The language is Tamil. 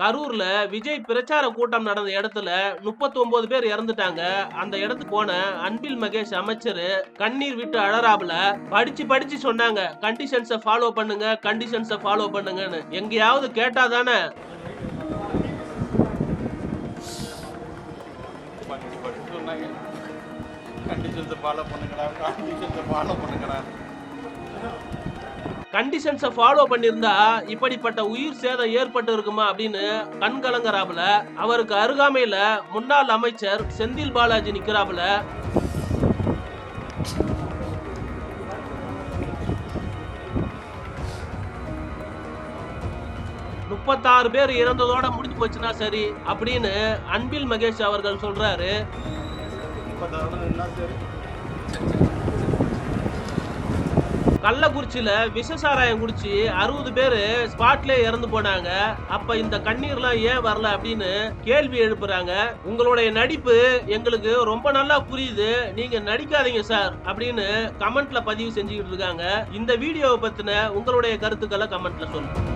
கரூர்ல விஜய் பிரச்சார கூட்டம் நடந்த இடத்துல முப்பத்தி ஒன்பது பேர் இறந்துட்டாங்க. அந்த இடத்துக்கு போன அன்பில் மகேஷ் அமைச்சர் கண்ணீர் விட்டு அழறாப்புல படிச்சு படிச்சு சொன்னாங்க. கண்டிஷன்ஸை ஃபாலோ பண்ணுங்க கண்டிஷன்ஸை ஃபாலோ பண்ணுங்கன்னு. எங்கேயாவது கேட்டா தானே? ஃபாலோ பண்ணுங்கடா கண்டிஷன்ஸை ஃபாலோ பண்ணுங்கடா. கண்டிஷன்ஸை ஃபாலோ பண்ணியிருந்தா இப்படிப்பட்ட உயிர் சேதம் ஏற்பட்டு இருக்குமா அப்படின்னு கண் கலங்கறாப்புல. அவருக்கு அருகாமையில முன்னாள் அமைச்சர் செந்தில் பாலாஜி நிற்கிறாப்புல முப்பத்தாறு பேர் இறந்ததோட முடிஞ்சு போச்சுன்னா சரி அப்படின்னு அன்பில் மகேஷ் அவர்கள் சொல்றாரு. கள்ளக்குறிச்சியில விஷசாராயம் குடிச்சு அறுபது பேர் ஸ்பாட்ல இறந்து போனாங்க. அப்ப இந்த கண்ணீர்லாம் ஏன் வரல அப்படின்னு கேள்வி எழுப்புறாங்க. உங்களுடைய நடிப்பு எங்களுக்கு ரொம்ப நல்லா புரியுது. நீங்க நடிக்காதீங்க சார் அப்படின்னு கமெண்ட்ல பதிவு செஞ்சுக்கிட்டு இருக்காங்க. இந்த வீடியோவை பத்தின உங்களுடைய கருத்துக்களை கமெண்ட்ல சொல்லுங்க.